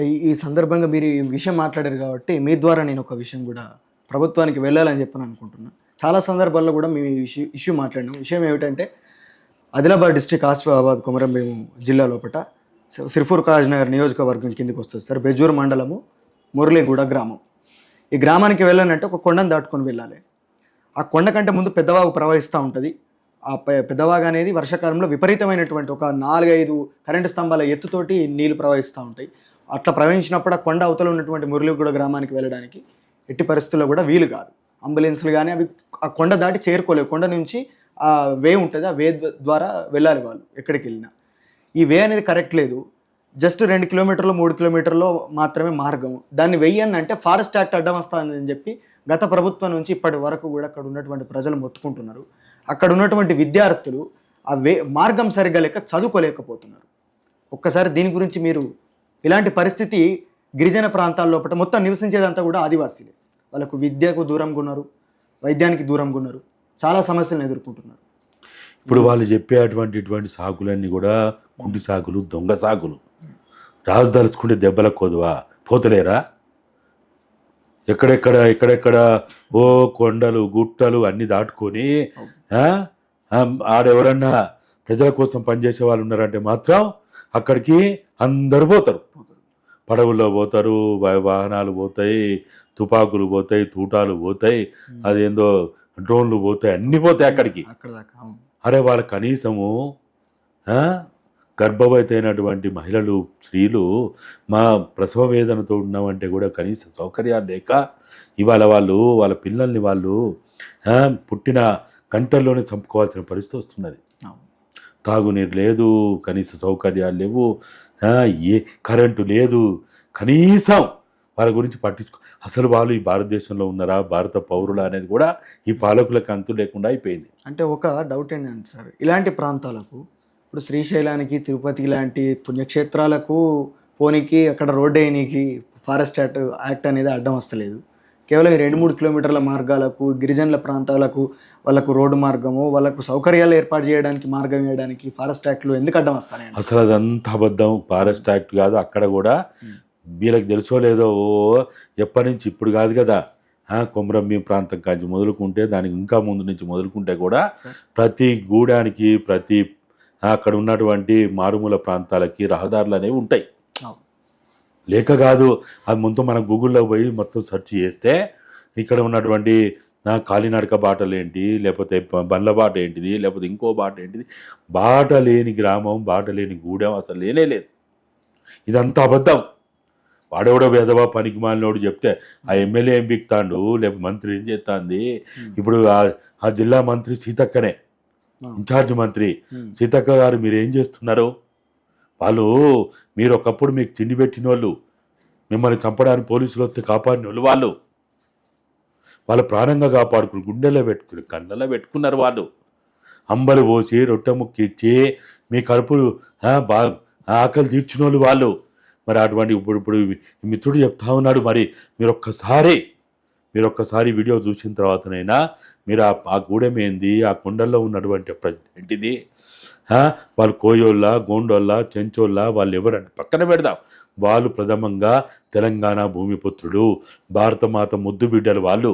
ఈ- సందర్భంగా మీరు ఈ విషయం మాట్లాడారు కాబట్టి మీ ద్వారా నేను ఒక విషయం కూడా ప్రభుత్వానికి వెళ్ళాలని చెప్పని అనుకుంటున్నాను చాలా సందర్భాల్లో కూడా మేము ఈ ఇష్యూ ఇష్యూ మాట్లాడినాం. విషయం ఏమిటంటే ఆదిలాబాద్ డిస్టిక్ ఆసిఫాబాద్ కొమరంభీం జిల్లా లోపల సిర్ఫూర్ కాజ్నగర్ నియోజకవర్గం కిందకి వస్తుంది సార్ బెజూర్ మండలము మురళీగూడ గ్రామం. ఈ గ్రామానికి వెళ్ళాలంటే ఒక కొండను దాటుకొని వెళ్ళాలి. ఆ కొండ కంటే ముందు పెద్దవాగు ప్రవహిస్తూ ఉంటుంది. ఆ పెద్దవాగు అనేది వర్షాకాలంలో విపరీతమైనటువంటి ఒక నాలుగైదు కరెంటు స్తంభాల ఎత్తుతోటి నీళ్ళు ప్రవహిస్తూ ఉంటాయి. అట్లా ప్రవహించినప్పుడు ఆ కొండ అవతల ఉన్నటువంటి మురళిగూడ గ్రామానికి వెళ్ళడానికి ఎట్టి పరిస్థితుల్లో కూడా వీలు కాదు. అంబులెన్స్లు కానీ అవి ఆ కొండ దాటి చేరుకోలేవు. కొండ నుంచి ఆ వే ఉంటుంది. ఆ వే ద్వారా వెళ్ళాలి వాళ్ళు ఎక్కడికి వెళ్ళినా. ఈ వే అనేది కరెక్ట్ లేదు. జస్ట్ రెండు కిలోమీటర్లు మూడు కిలోమీటర్లో మాత్రమే మార్గం. దాన్ని వెయ్యని అంటే ఫారెస్ట్ యాక్ట్ అడ్డం వస్తుందని చెప్పి గత ప్రభుత్వం నుంచి ఇప్పటి వరకు కూడా అక్కడ ఉన్నటువంటి ప్రజలు మొత్తుకుంటున్నారు. అక్కడ ఉన్నటువంటి విద్యార్థులు ఆ వే మార్గం సరిగ్గా లేక చదువుకోలేకపోతున్నారు. ఒక్కసారి దీని గురించి మీరు ఇలాంటి పరిస్థితి గిరిజన ప్రాంతాల్లో పట్ల మొత్తం నివసించేదంతా కూడా ఆదివాసీలే. వాళ్ళకు విద్యకు దూరంగా ఉన్నారు వైద్యానికి దూరంగా ఉన్నారు చాలా సమస్యలను ఎదుర్కొంటున్నారు. ఇప్పుడు వాళ్ళు చెప్పే అటువంటి ఇటువంటి సాకులన్నీ కూడా కుంటి సాగులు దొంగ సాగులు. రాజు దలుచుకుంటే దెబ్బల కొదువా? పోతలేరా? ఎక్కడెక్కడ ఎక్కడెక్కడ ఓ కొండలు గుట్టలు అన్నీ దాటుకొని ఆడెవరన్నా ప్రజల కోసం పనిచేసే వాళ్ళు ఉన్నారంటే మాత్రం అక్కడికి అందరూ పోతారు. పడవల్లో పోతారు వాహనాలు పోతాయి తుపాకులు పోతాయి తూటాలు పోతాయి అదేందో డ్రోన్లు పోతాయి అన్నీ పోతాయి అక్కడికి అక్కడ దాకా అవును. అరే వాళ్ళ కనీసము గర్భవతి అయినటువంటి మహిళలు స్త్రీలు మా ప్రసవ వేదనతో ఉన్నామంటే కూడా కనీస సౌకర్యాలు లేక ఇవాళ వాళ్ళు వాళ్ళ పిల్లల్ని వాళ్ళు పుట్టిన గంటల్లోనే చంపుకోవాల్సిన పరిస్థితి వస్తున్నది. తాగునీరు లేదు కనీస సౌకర్యాలు లేవు. ఏ కరెంటు లేదు. కనీసం వాళ్ళ గురించి పట్టించుకో అసలు వాళ్ళు ఈ భారతదేశంలో ఉన్నారా? భారత పౌరులా అనేది కూడా ఈ పాలకులకు అంతు లేకుండా అయిపోయింది. అంటే ఒక డౌట్ ఏంటంటే సార్ ఇలాంటి ప్రాంతాలకు ఇప్పుడు శ్రీశైలానికి తిరుపతి లాంటి పుణ్యక్షేత్రాలకు పోనీకి అక్కడ రోడ్ వేయనీకి ఫారెస్ట్ యాక్ట్ యాక్ట్ అనేది అడ్డం వస్తలేదు. కేవలం ఈ రెండు మూడు కిలోమీటర్ల మార్గాలకు గిరిజనుల ప్రాంతాలకు వాళ్ళకు రోడ్డు మార్గము వాళ్ళకు సౌకర్యాలు ఏర్పాటు చేయడానికి మార్గం వేయడానికి ఫారెస్ట్ యాక్ట్లు ఎందుకు అడ్డం వస్తాయి అసలు అదంతా అబద్ధం ఫారెస్ట్ యాక్ట్ కాదు అక్కడ కూడా. వీళ్ళకి తెలుసో లేదో ఓ ఎప్పటి నుంచి ఇప్పుడు కాదు కదా కొమరంభీం ప్రాంతం కాంచి మొదలుకుంటే దానికి ఇంకా ముందు నుంచి మొదలుకుంటే కూడా. ప్రతి గూడానికి ప్రతి అక్కడ ఉన్నటువంటి మారుమూల ప్రాంతాలకి రహదారులు అనేవి ఉంటాయి. లేక కాదు అది ముందు మనం గూగుల్లో పోయి మొత్తం సెర్చ్ చేస్తే ఇక్కడ ఉన్నటువంటి నా కాలినడక బాటలు ఏంటి లేకపోతే బండ్ల బాట ఏంటిది లేకపోతే ఇంకో బాట ఏంటిది బాట లేని గ్రామం బాట లేని గూడెం అసలు లేనే లేదు ఇదంతా అబద్ధం వాడెవడో వేదవా పనికి మాలినోడు చెప్తే ఆ ఎమ్మెల్యే ఏం బిక్తాండు లేకపోతే మంత్రి ఏం చేస్తాంది. ఇప్పుడు ఆ- జిల్లా మంత్రి సీతక్కనే. ఇన్ఛార్జ్ మంత్రి. సీతక్క గారు మీరు ఏం చేస్తున్నారు వాళ్ళు మీరు ఒకప్పుడు మీకు తిండి పెట్టిన వాళ్ళు మిమ్మల్ని చంపడానికి పోలీసులు వస్తే కాపాడిన వాళ్ళు. వాళ్ళు వాళ్ళు ప్రాణంగా కాపాడుకుని గుండెలో పెట్టుకుని కళ్ళలో పెట్టుకున్నారు వాళ్ళు. అంబలు పోసి రొట్టె ముక్కి ఇచ్చి మీ కడుపులు బా ఆకలి తీర్చిన వాళ్ళు. వాళ్ళు మరి అటువంటి ఇప్పుడు ఇప్పుడు మిత్రుడు చెప్తా ఉన్నాడు మరి మీరు ఒక్కసారి మీరు ఒక్కసారి వీడియో చూసిన తర్వాతనైనా మీరు ఆ గూడెం ఏంది ఆ కుండల్లో ఉన్నటువంటి ఏంటిది? వాళ్ళు కోయోళ్ళ గోండోళ్ళ చెంచోళ్ళ వాళ్ళు ఎవరంటే పక్కన పెడదాం. వాళ్ళు ప్రథమంగా తెలంగాణ భూమిపుత్రుడు భారతమాత ముద్దు బిడ్డలు వాళ్ళు.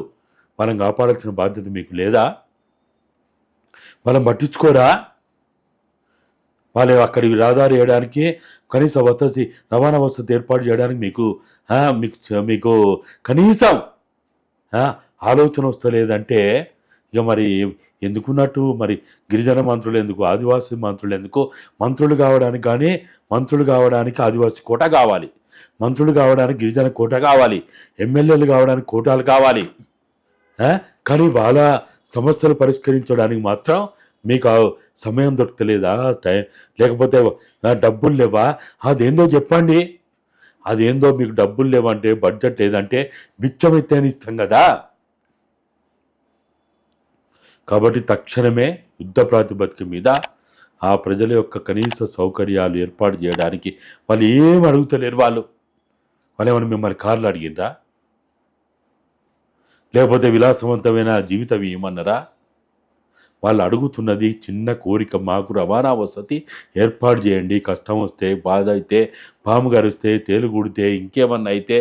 మనం కాపాడాల్సిన బాధ్యత మీకు లేదా? మనం పట్టించుకోరా? వాళ్ళు అక్కడికి రహదారి వేయడానికి కనీస వసతి రవాణా వసతి ఏర్పాటు చేయడానికి మీకు మీకు మీకు కనీసం ఆలోచన వస్తలేదంటే ఇక మరి ఎందుకున్నట్టు? మరి గిరిజన మంత్రులు ఎందుకు? ఆదివాసీ మంత్రులు ఎందుకు? మంత్రులు కావడానికి కానీ మంత్రులు కావడానికి ఆదివాసీ కోట కావాలి. మంత్రులు కావడానికి గిరిజన కోట కావాలి. ఎమ్మెల్యేలు కావడానికి కోటాలు కావాలి. కానీ వాళ్ళ సమస్యలు పరిష్కరించడానికి మాత్రం మీకు సమయం దొరకలేదా టైం లేకపోతే డబ్బులు లేవా? అదేందో చెప్పండి. అదేందో మీకు డబ్బులు లేవంటే బడ్జెట్ ఏదంటే మిచ్చం అని ఇస్తాం కదా? కాబట్టి తక్షణమే యుద్ధ ప్రాతిపదిక మీద ఆ ప్రజల యొక్క కనీస సౌకర్యాలు ఏర్పాటు చేయడానికి వాళ్ళు ఏం అడుగుతలేరు వాళ్ళు. వాళ్ళు ఏమైనా మిమ్మల్ని కార్లు అడిగిందా? లేకపోతే విలాసవంతమైన జీవితం ఏమన్నారా వాళ్ళు అడుగుతున్నది చిన్న కోరిక మాకు రవాణా వసతి ఏర్పాటు చేయండి. కష్టం వస్తే బాధ అయితే పాము గరిస్తే తేలుగుడితే ఇంకేమన్నా అయితే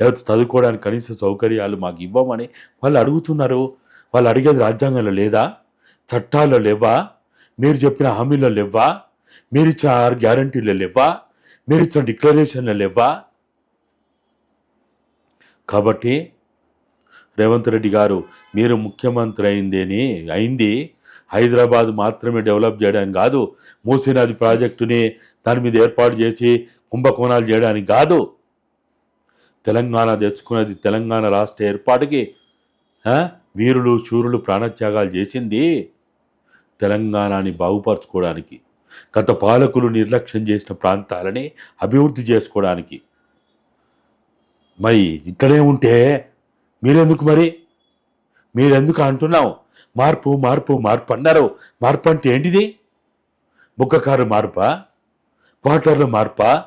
లేకపోతే చదువుకోవడానికి కనీస సౌకర్యాలు మాకు ఇవ్వమని వాళ్ళు అడుగుతున్నారు. వాళ్ళు అడిగేది రాజ్యాంగంలో లేదా? చట్టాల్లో లేవా? మీరు చెప్పిన హామీలో లేవా? మీరు ఇచ్చిన ఆరు గ్యారంటీలు లేవా? మీరు ఇచ్చిన డిక్లరేషన్లు లేవా? కాబట్టి రేవంత్ రెడ్డి గారు మీరు ముఖ్యమంత్రి అయిందేని? అయింది. హైదరాబాద్ మాత్రమే డెవలప్ చేయడానికి కాదు మూసీనాథ్ ప్రాజెక్టుని దాని మీద ఏర్పాటు చేసి కుంభకోణాలు చేయడానికి కాదు. తెలంగాణ తెచ్చుకున్నది తెలంగాణ రాష్ట్ర ఏర్పాటుకి వీరులు శూరులు ప్రాణత్యాగాలు చేసింది తెలంగాణని బాగుపరచుకోవడానికి గత పాలకులు నిర్లక్ష్యం చేసిన ప్రాంతాలని అభివృద్ధి చేసుకోవడానికి. మరి ఇక్కడే ఉంటే మీరెందుకు మరి? మీరెందుకు అంటున్నావు? మార్పు మార్పు మార్పు అన్నారు. మార్పు అంటే ఏంటిది? బుక్కకారు మార్పా? క్వార్టర్ల మార్పా?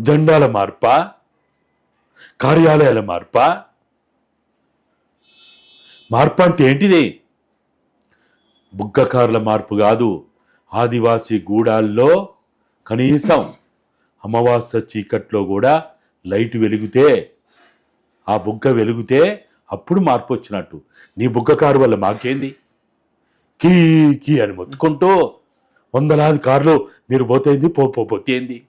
జెండాల మార్పా? కార్యాలయాల మార్పా? మార్పు అంటే ఏంటిది? బుగ్గకారుల మార్పు కాదు. ఆదివాసీ గూడాల్లో కనీసం అమావాస్య చీకట్లో కూడా లైట్ వెలిగితే ఆ బుగ్గ వెలిగితే అప్పుడు మార్పు వచ్చినట్టు. నీ బుగ్గకారు వల్ల మాకేంది? కీ కీ అని మొత్తుకుంటూ వందలాది కార్లు మీరు పోతేంది పో పోతేంది?